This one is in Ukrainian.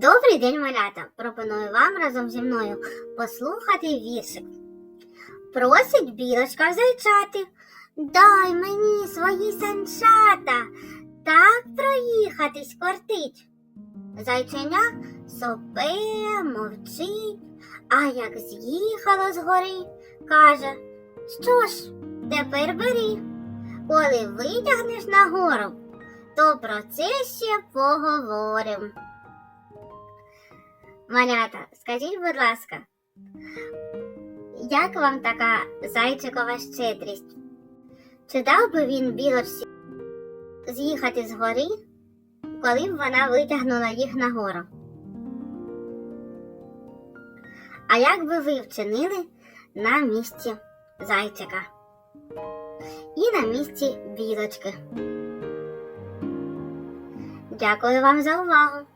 день, малята! Пропоную вам разом зі мною послухати віршик. Просить білочка зайчати. Дай мені свої санчата, так проїхатись кортить. Зайченя сопе, мовчить, а як з'їхало з гори, каже, що ж, тепер бери. Коли витягнеш нагору, то про це ще поговорим. Малята, скажіть, будь ласка, як вам така зайчикова щедрість? Чи дав би він білочці з'їхати з гори, коли б вона витягнула їх нагору? А як би ви вчинили на місці зайчика і на місці білочки? Дякую вам за увагу!